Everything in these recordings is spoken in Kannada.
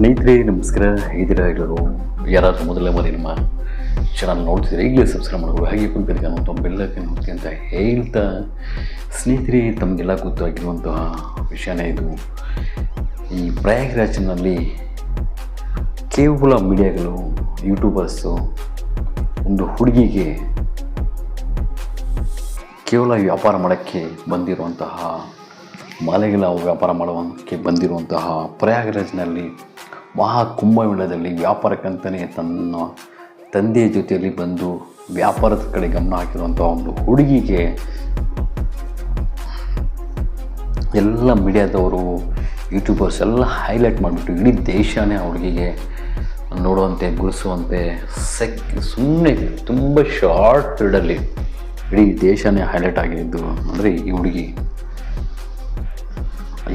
ಸ್ನೇಹಿತರೆ, ನಮಸ್ಕಾರ. ಹೇಗಿದ್ದೀರಾ ಎಲ್ಲರೂ? ಯಾರಾದರೂ ಮೊದಲೇ ಬಾರಿ ನಮ್ಮ ಚಾನಲ್ ನೋಡ್ತಿದ್ರೆ ಈಗಲೇ ಸಬ್ಸ್ಕ್ರೈಬ್ ಮಾಡ್ಬೋದು ಹಾಗೆ ಕುಂತಿರ್ಗ ತಮ್ಮ ಬೆಲ್ಲಕ್ಕೆ ನೋಡ್ತೀನಿ ಅಂತ ಹೇಳ್ತಾ ಸ್ನೇಹಿತರೆ, ತಮಗೆಲ್ಲ ಗೊತ್ತಾಗಿರುವಂತಹ ವಿಷಯನೇ ಇದು. ಈ ಪ್ರಯಾಗ್ರಾಜ್ನಲ್ಲಿ ಕೇವಲ ಮೀಡಿಯಾಗಳು ಯೂಟ್ಯೂಬರ್ಸು ಒಂದು ಹುಡುಗಿಗೆ ಕೇವಲ ವ್ಯಾಪಾರ ಮಾಡೋಕ್ಕೆ ಬಂದಿರುವಂತಹ ಮಾಲೆಗಳ ವ್ಯಾಪಾರ ಮಾಡೋಕ್ಕೆ ಬಂದಿರುವಂತಹ ಪ್ರಯಾಗರಾಜ್ನಲ್ಲಿ ಮಹಾ ಕುಂಭಮೇಳದಲ್ಲಿ ವ್ಯಾಪಾರಕ್ಕಂತಲೇ ತನ್ನ ತಂದೆಯ ಜೊತೆಯಲ್ಲಿ ಬಂದು ವ್ಯಾಪಾರದ ಕಡೆ ಗಮನ ಹಾಕಿರುವಂಥ ಒಂದು ಹುಡುಗಿಗೆ ಎಲ್ಲ ಮೀಡಿಯಾದವರು, ಯೂಟ್ಯೂಬರ್ಸ್ ಎಲ್ಲ ಹೈಲೈಟ್ ಮಾಡಿಬಿಟ್ಟು ಇಡೀ ದೇಶನೇ ಹುಡುಗಿಗೆ ನೋಡುವಂತೆ ಗುರುಸುವಂತೆ ಸೆಕ್ ಸುಮ್ಮನೆ ತುಂಬ ಶಾರ್ಟ್ ಪೀರಿಯಡಲ್ಲಿ ಇಡೀ ದೇಶನೇ ಹೈಲೈಟ್ ಆಗಿದ್ದು ಅಂದರೆ ಈ ಹುಡುಗಿ.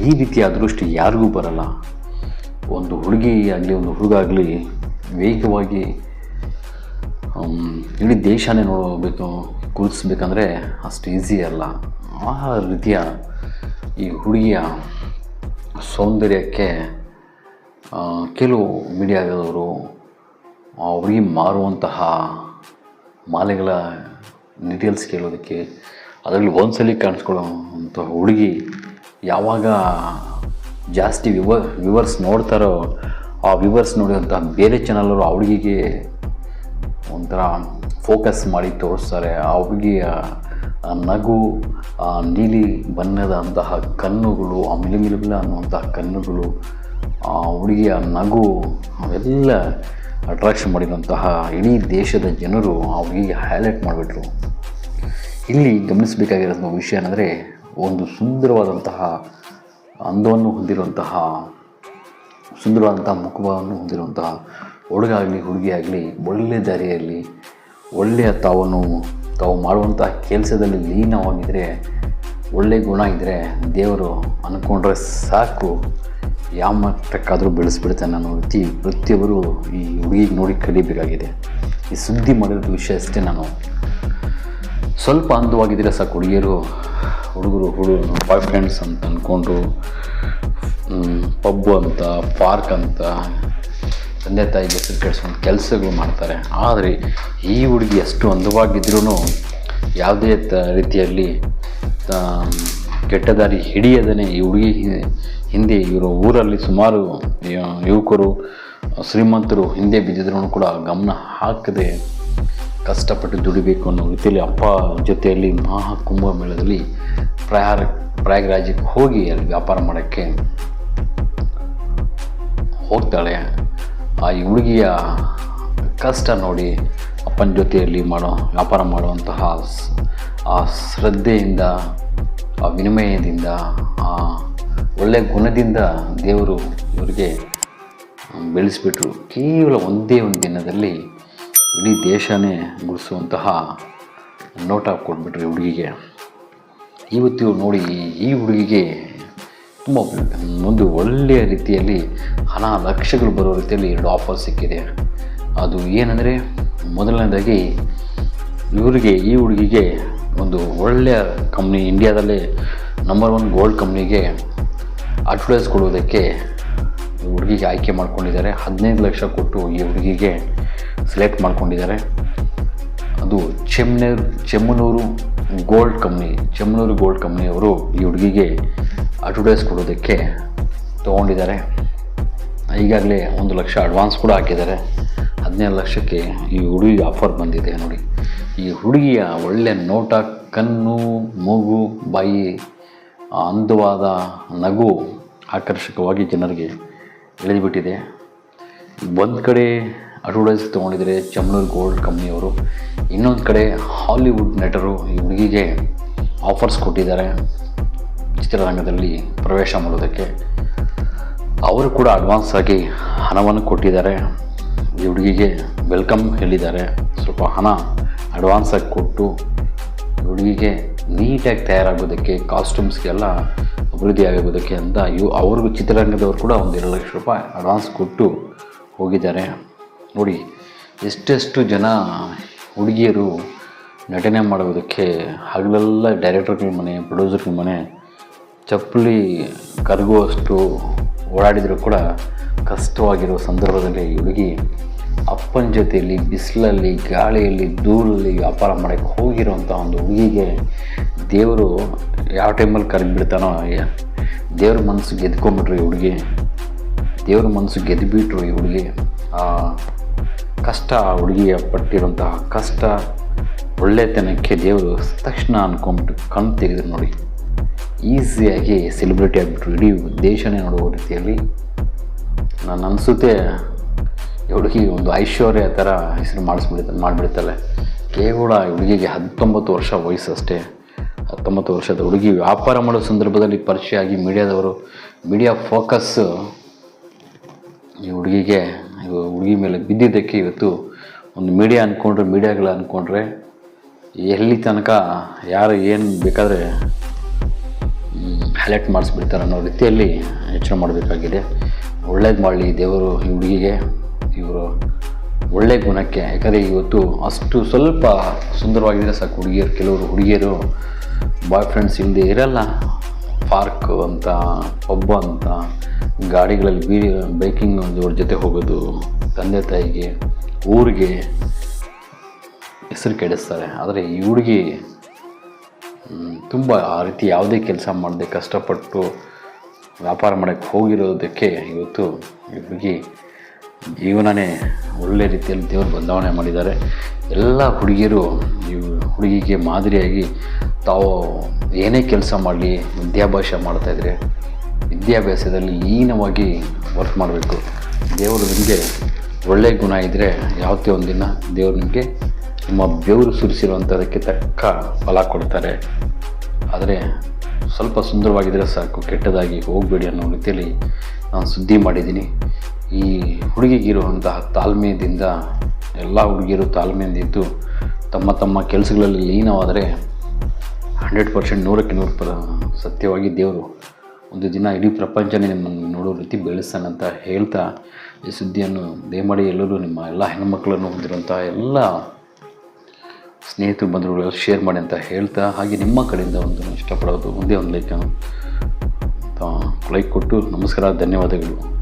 ಈ ರೀತಿಯ ಅದೃಷ್ಟ ಯಾರಿಗೂ ಬರಲ್ಲ. ಒಂದು ಹುಡುಗಿ ಆಗಲಿ, ಒಂದು ಹುಡುಗ ಆಗಲಿ ವೇಗವಾಗಿ ಇಡೀ ದೇಶನೇ ನೋಡಬೇಕು ಕೂರಿಸ್ಬೇಕಂದ್ರೆ ಅಷ್ಟು ಈಸಿ ಅಲ್ಲ. ಆ ರೀತಿಯ ಈ ಹುಡುಗಿಯ ಸೌಂದರ್ಯಕ್ಕೆ ಕೆಲವು ಮೀಡಿಯಾದವರು ಹುಡುಗಿ ಮಾರುವಂತಹ ಮಾಲೆಗಳ ಡೀಟೇಲ್ಸ್ ಕೇಳೋದಕ್ಕೆ, ಅದರಲ್ಲಿ ಒಂದ್ಸಲಿ ಕಾಣಿಸ್ಕೊಳ್ಳೋವಂಥ ಹುಡುಗಿ ಯಾವಾಗ ಜಾಸ್ತಿ ವಿವ ವ್ಯೂವರ್ಸ್ ನೋಡ್ತಾರೋ, ಆ ವ್ಯೂವರ್ಸ್ ನೋಡಿದಂಥ ಬೇರೆ ಚಾನಲರು ಆ ಹುಡುಗಿಗೆ ಒಂಥರ ಫೋಕಸ್ ಮಾಡಿ ತೋರಿಸ್ತಾರೆ. ಆ ಹುಡುಗಿಯ ನಗು, ಆ ನೀಲಿ ಬಣ್ಣದ ಅಂತಹ ಕಣ್ಣುಗಳು, ಆ ಮಿಲುಮಿಲುಮಿಲ ಅನ್ನುವಂತಹ ಕಣ್ಣುಗಳು, ಆ ಹುಡುಗಿಯ ನಗು ಅವೆಲ್ಲ ಅಟ್ರಾಕ್ಷನ್ ಮಾಡಿದಂತಹ ಇಡೀ ದೇಶದ ಜನರು ಆ ಹುಡುಗಿಗೆ ಹೈಲೈಟ್ ಮಾಡಿಬಿಟ್ರು. ಇಲ್ಲಿ ಗಮನಿಸಬೇಕಾಗಿರೋ ವಿಷಯ ಏನಂದರೆ, ಒಂದು ಸುಂದರವಾದಂತಹ ಅಂದವನ್ನು ಹೊಂದಿರುವಂತಹ, ಸುಂದರವಾದಂತಹ ಮುಖವನ್ನು ಹೊಂದಿರುವಂತಹ ಹುಡುಗ ಆಗಲಿ ಹುಡುಗಿ ಆಗಲಿ ಒಳ್ಳೆಯ ದಾರಿಯಲ್ಲಿ, ಒಳ್ಳೆಯ ತಾವನ್ನು ತಾವು ಮಾಡುವಂತಹ ಕೆಲಸದಲ್ಲಿ ಲೀನವಾಗಿದ್ದರೆ ಒಳ್ಳೆಯ ಗುಣ ಇದ್ದರೆ ದೇವರು ಅಂದ್ಕೊಂಡ್ರೆ ಸಾಕು. ಯಾವ ಮಟ್ಟಕ್ಕಾದರೂ ಬೆಳೆಸ್ಬಿಡ್ತಾನೆ ಅನ್ನೋ ರೀತಿ ಪ್ರತಿಯೊಬ್ಬರು ಈ ಹುಡುಗಿಗೆ ನೋಡಿ ಕಲಿಬೇಕಾಗಿದೆ. ಈ ಸುದ್ದಿ ಮಾಡಿರೋದು ವಿಷಯ ಅಷ್ಟೇ ನಾನು. ಸ್ವಲ್ಪ ಅಂದವಾಗಿದ್ದರೆ ಸಾಕು ಹುಡುಗಿಯರು. ಹುಡುಗರು ಹುಡುಗರು ಬಾಯ್ ಫ್ರೆಂಡ್ಸ್ ಅಂತ ಅಂದ್ಕೊಂಡು ಪಬ್ಬು ಅಂತ ಪಾರ್ಕ್ ಅಂತ, ತಂದೆ ತಾಯಿ ಹೆಸರು ಕೆಡಿಸ್ಕೊಂಡು ಕೆಲಸಗಳು ಮಾಡ್ತಾರೆ. ಆದರೆ ಈ ಹುಡುಗಿ ಎಷ್ಟು ಅಂದವಾಗಿದ್ರೂ ಯಾವುದೇ ತ, ರೀತಿಯಲ್ಲಿ ಕೆಟ್ಟದಾರಿ ಕೆಟ್ಟ ದಾರಿ ಹಿಡಿಯದೇ ಈ ಹುಡುಗಿ ಹಿಂದೆ ಇವರು ಊರಲ್ಲಿ ಸುಮಾರು ಯುವಕರು, ಶ್ರೀಮಂತರು ಹಿಂದೆ ಬಿದ್ದಿದ್ರು ಕೂಡ ಗಮನ ಹಾಕದೆ ಕಷ್ಟಪಟ್ಟು ದುಡಿಬೇಕು ಅನ್ನೋ ರೀತಿಯಲ್ಲಿ ಅಪ್ಪ ಜೊತೆಯಲ್ಲಿ ಮಹಾ ಕುಂಭಮೇಳದಲ್ಲಿ ಪ್ರಯಾರ ಪ್ರಯಾಗರಾಜಕ್ಕೆ ಹೋಗಿ ಅಲ್ಲಿ ವ್ಯಾಪಾರ ಮಾಡೋಕ್ಕೆ ಹೋಗ್ತಾಳೆ. ಆ ಹುಡುಗಿಯ ಕಷ್ಟ ನೋಡಿ ಅಪ್ಪನ ಜೊತೆಯಲ್ಲಿ ಮಾಡೋ, ವ್ಯಾಪಾರ ಮಾಡುವಂತಹ ಆ ಶ್ರದ್ಧೆಯಿಂದ, ಆ ವಿನಿಮಯದಿಂದ, ಆ ಒಳ್ಳೆಯ ಗುಣದಿಂದ ದೇವರು ಇವರಿಗೆ ಬೆಳೆಸಿಬಿಟ್ರು. ಕೇವಲ ಒಂದೇ ಒಂದು ದಿನದಲ್ಲಿ ಇಡೀ ದೇಶನೇ ಗುಡಿಸುವಂತಹ ನೋಟ ಕೊಟ್ಬಿಟ್ರಿ ಹುಡುಗಿಗೆ. ಇವತ್ತು ನೋಡಿ ಈ ಹುಡುಗಿಗೆ ತುಂಬ ಒಂದು ಒಳ್ಳೆಯ ರೀತಿಯಲ್ಲಿ ಹಣ ಲಕ್ಷಗಳು ಬರೋ ರೀತಿಯಲ್ಲಿ ಎರಡು ಆಫರ್ ಸಿಕ್ಕಿದೆ. ಅದು ಏನಂದರೆ, ಮೊದಲನೇದಾಗಿ ಇವರಿಗೆ ಈ ಹುಡುಗಿಗೆ ಒಂದು ಒಳ್ಳೆಯ ಕಂಪ್ನಿ ಇಂಡಿಯಾದಲ್ಲೇ ನಂಬರ್ ಒನ್ ಗೋಲ್ಡ್ ಕಂಪ್ನಿಗೆ ಅಡ್ವರ್ಟೈಸ್ ಕೊಡೋದಕ್ಕೆ ಹುಡುಗಿಗೆ ಆಯ್ಕೆ ಮಾಡ್ಕೊಂಡಿದ್ದಾರೆ. ಹದಿನೈದು ಲಕ್ಷ ಕೊಟ್ಟು ಈ ಹುಡುಗಿಗೆ ಸೆಲೆಕ್ಟ್ ಮಾಡ್ಕೊಂಡಿದ್ದಾರೆ. ಅದು Chemnur Chemmanur gold company Chemmanur gold ಕಂಪ್ನಿಯವರು ಈ ಹುಡುಗಿಗೆ ಅಡ್ವರ್ಟೈಸ್ ಕೊಡೋದಕ್ಕೆ ತೊಗೊಂಡಿದ್ದಾರೆ. ಈಗಾಗಲೇ ಒಂದು ಲಕ್ಷ ಅಡ್ವಾನ್ಸ್ ಕೂಡ ಹಾಕಿದ್ದಾರೆ. ಹದಿನೈದು ಲಕ್ಷಕ್ಕೆ ಈ ಹುಡುಗಿಗೆ ಆಫರ್ ಬಂದಿದೆ ನೋಡಿ. ಈ ಹುಡುಗಿಯ ಒಳ್ಳೆಯ ನೋಟ, ಕಣ್ಣು, ಮೂಗು, ಬಾಯಿ, ಅಂದವಾದ ನಗು ಆಕರ್ಷಕವಾಗಿ ಜನರಿಗೆ ಎಳೆದುಬಿಟ್ಟಿದೆ ಒಂದು ಕಡೆ ಅಡ್ವರ್ಟೈಸ್ ತೊಗೊಂಡಿದ್ದಾರೆ ಚಮ್ನೂರ್ ಗೋಲ್ಡ್ ಕಂಪ್ನಿಯವರು. ಇನ್ನೊಂದು ಕಡೆ ಹಾಲಿವುಡ್ ನಟರು ಈ ಹುಡುಗಿಗೆ ಆಫರ್ಸ್ ಕೊಟ್ಟಿದ್ದಾರೆ. ಚಿತ್ರರಂಗದಲ್ಲಿ ಪ್ರವೇಶ ಮಾಡೋದಕ್ಕೆ. ಅವರು ಕೂಡ ಅಡ್ವಾನ್ಸ್ ಆಗಿ ಹಣವನ್ನು ಕೊಟ್ಟಿದ್ದಾರೆ. ಈ ಹುಡುಗಿಗೆ ವೆಲ್ಕಮ್ ಹೇಳಿದ್ದಾರೆ. ಸ್ವಲ್ಪ ಹಣ ಅಡ್ವಾನ್ಸ್ ಆಗಿ ಕೊಟ್ಟು ಹುಡುಗಿಗೆ ನೀಟಾಗಿ ತಯಾರಾಗೋದಕ್ಕೆ ಕಾಸ್ಟ್ಯೂಮ್ಸ್ಗೆಲ್ಲ ಅಭಿವೃದ್ಧಿ ಆಗೋದಕ್ಕೆ ಅಂತ ಇವು ಅವ್ರಿಗೂ ಚಿತ್ರರಂಗದವರು ಕೂಡ ಒಂದು ಎರಡು ಲಕ್ಷ ರೂಪಾಯಿ ಅಡ್ವಾನ್ಸ್ ಕೊಟ್ಟು ಹೋಗಿದ್ದಾರೆ. ನೋಡಿ, ಎಷ್ಟೆಷ್ಟು ಜನ ಹುಡುಗಿಯರು ನಟನೆ ಮಾಡೋದಕ್ಕೆ ಹಗಲೆಲ್ಲ ಡೈರೆಕ್ಟರ್ಗಳ ಮನೆ ಪ್ರೊಡ್ಯೂಸರ್ಗಳ ಮನೆ ಚಪ್ಪಲಿ ಕರಗುವಷ್ಟು ಓಡಾಡಿದರೂ ಕೂಡ ಕಷ್ಟವಾಗಿರೋ ಸಂದರ್ಭದಲ್ಲಿ ಹುಡುಗಿ ಅಪ್ಪನ ಜೊತೆಯಲ್ಲಿ, ಬಿಸಿಲಲ್ಲಿ, ಗಾಳಿಯಲ್ಲಿ, ಧೂಳಲ್ಲಿ ವ್ಯಾಪಾರ ಮಾಡೋಕ್ಕೆ ಹೋಗಿರೋಂಥ ಒಂದು ಹುಡುಗಿಗೆ ದೇವರು ಯಾವ ಟೈಮಲ್ಲಿ ಕರೆದ್ಬಿಡ್ತಾನೋ ದೇವ್ರ ಮನಸ್ಸು ಗೆದ್ಕೊಂಬಿಟ್ರು ಈ ಹುಡುಗಿ. ದೇವ್ರ ಮನಸ್ಸು ಗೆದ್ದುಬಿಟ್ರು ಈ ಹುಡುಗಿ. ಕಷ್ಟ, ಹುಡುಗಿಯ ಪಟ್ಟಿರುವಂತಹ ಕಷ್ಟ, ಒಳ್ಳೆತನಕ್ಕೆ ದೇವರು ತಕ್ಷಣ ಅನ್ಕೊಂಬಿಟ್ಟು ಕಣ್ಣು ತೆಗೆದ್ರು ನೋಡಿ. ಈಸಿಯಾಗಿ ಸೆಲೆಬ್ರಿಟಿ ಆಗಿಬಿಟ್ರು. ಇಡೀ ದೇಶನೇ ನೋಡುವ ರೀತಿಯಲ್ಲಿ. ನಾನು ಅನಿಸುತ್ತೆ ಈ ಹುಡುಗಿ ಒಂದು ಐಶ್ವರ್ಯ ಥರ ಹೆಸರು ಮಾಡಿಸ್ಬಿಡ್ತ, ಮಾಡಿಬಿಡ್ತಾಳೆ. ಕೇವಲ ಹುಡುಗಿಗೆ ಹತ್ತೊಂಬತ್ತು ವರ್ಷ ವಯಸ್ಸು ಅಷ್ಟೇ. ಹತ್ತೊಂಬತ್ತು ವರ್ಷದ ಹುಡುಗಿ ವ್ಯಾಪಾರ ಮಾಡೋ ಸಂದರ್ಭದಲ್ಲಿ ಪರಿಚಯ ಆಗಿ ಮೀಡಿಯಾದವರು, ಮೀಡಿಯಾ ಫೋಕಸ್ ಈ ಹುಡುಗಿಗೆ ಹುಡುಗಿ ಮೇಲೆ ಬಿದ್ದಿದ್ದಕ್ಕೆ ಇವತ್ತು ಒಂದು ಮೀಡಿಯಾ ಅಂದ್ಕೊಂಡ್ರೆ ಮೀಡಿಯಾಗಳು ಅಂದ್ಕೊಂಡ್ರೆ ಎಲ್ಲಿ ತನಕ ಯಾರು ಏನು ಬೇಕಾದರೆ ಹೈಲೈಟ್ ಮಾಡಿಸ್ಬಿಡ್ತಾರೆ ಅನ್ನೋ ರೀತಿಯಲ್ಲಿ ಯೋಚನೆ ಮಾಡಬೇಕಾಗಿದೆ. ಒಳ್ಳೇದು ಮಾಡಲಿ ದೇವರು, ಈ ಹುಡುಗಿಗೆ. ಇವರು ಒಳ್ಳೆ ಗುಣಕ್ಕೆ. ಯಾಕಂದರೆ ಇವತ್ತು ಅಷ್ಟು ಸ್ವಲ್ಪ ಸುಂದರವಾಗಿದ್ದರೆ ಸಾಕು ಹುಡುಗಿಯರು, ಕೆಲವರು ಹುಡುಗಿಯರು ಬಾಯ್ ಫ್ರೆಂಡ್ಸ್ ಹಿಂದೆ ಇರಲ್ಲ. ಪಾರ್ಕ್ ಅಂತ ಪಬ್ ಅಂತ ಗಾಡಿಗಳಲ್ಲಿ ಬೀದಿ, ಬೈಕಿಂಗ್ ಅವ್ರ ಜೊತೆ ಹೋಗೋದು, ತಂದೆ ತಾಯಿಗೆ, ಊರಿಗೆ ಹೆಸರು ಕೆಡಿಸ್ತಾರೆ. ಆದರೆ ಈ ಹುಡುಗಿ ತುಂಬ ಆ ರೀತಿ ಯಾವುದೇ ಕೆಲಸ ಮಾಡದೆ ಕಷ್ಟಪಟ್ಟು ವ್ಯಾಪಾರ ಮಾಡೋಕ್ಕೆ ಹೋಗಿರೋದಕ್ಕೆ ಇವತ್ತು ಈ ಹುಡುಗಿ ಜೀವನನೇ ಒಳ್ಳೆ ರೀತಿಯಲ್ಲಿ ದೇವರು ಬದಲಾವಣೆ ಮಾಡಿದ್ದಾರೆ. ಎಲ್ಲ ಹುಡುಗಿಯರು ಈ ಹುಡುಗಿಗೆ ಮಾದರಿಯಾಗಿ ತಾವು ಏನೇ ಕೆಲಸ ಮಾಡಲಿ, ವಿದ್ಯಾಭ್ಯಾಸ ಮಾಡ್ತಾಯಿದ್ರೆ ವಿದ್ಯಾಭ್ಯಾಸದಲ್ಲಿ ಲೀನವಾಗಿ ವರ್ಕ್ ಮಾಡಬೇಕು. ದೇವರು ನಿಮಗೆ ಒಳ್ಳೆಯ ಗುಣ ಇದ್ದರೆ ಯಾವತ್ತೇ ದಿನ ದೇವರು ನಿಮಗೆ ನಿಮ್ಮ ಬೆವರು ಸುರಿಸಿರುವಂಥದಕ್ಕೆ ತಕ್ಕ ಫಲ ಕೊಡ್ತಾರೆ. ಆದರೆ ಸ್ವಲ್ಪ ಸುಂದರವಾಗಿದ್ದರೆ ಸಾಕು, ಕೆಟ್ಟದಾಗಿ ಹೋಗಬೇಡಿ ಅನ್ನೋ ರೀತಿಯಲ್ಲಿ ನಾನು ಸುದ್ದಿ ಮಾಡಿದ್ದೀನಿ. ಈ ಹುಡುಗಿಗಿರುವಂತಹ ತಾಳ್ಮೆಯಿಂದ, ಎಲ್ಲ ಹುಡುಗಿಯರು ತಾಳ್ಮೆಯಿಂದಿದ್ದು ತಮ್ಮ ತಮ್ಮ ಕೆಲಸಗಳಲ್ಲಿ ಲೀನವಾದರೆ ಹಂಡ್ರೆಡ್ ಪರ್ಸೆಂಟ್ ನೂರಕ್ಕೆ ನೂರು ಪರ ಸತ್ಯವಾಗಿ ದೇವರು ಒಂದು ದಿನ ಇಡೀ ಪ್ರಪಂಚನೇ ನಿಮ್ಮನ್ನು ನೋಡೋ ರೀತಿ ಬೆಳೆಸ್ತಾನಂತ ಹೇಳ್ತಾ ಈ ಸುದ್ದಿಯನ್ನು ದಯಮಾಡಿ ಎಲ್ಲರೂ ನಿಮ್ಮ ಎಲ್ಲ ಹೆಣ್ಣುಮಕ್ಕಳನ್ನು ಹೊಂದಿರುವಂಥ ಎಲ್ಲ ಸ್ನೇಹಿತರು ಬಂಧುಗಳು ಶೇರ್ ಮಾಡಿ ಅಂತ ಹೇಳ್ತಾ, ಹಾಗೆ ನಿಮ್ಮ ಕಡೆಯಿಂದ ಒಂದು ಇಷ್ಟಪಡೋದು ಒಂದೇ ಒಂದು ಲೈಕ್ ಲೈಕ್ ಕೊಟ್ಟು ನಮಸ್ಕಾರ, ಧನ್ಯವಾದಗಳು.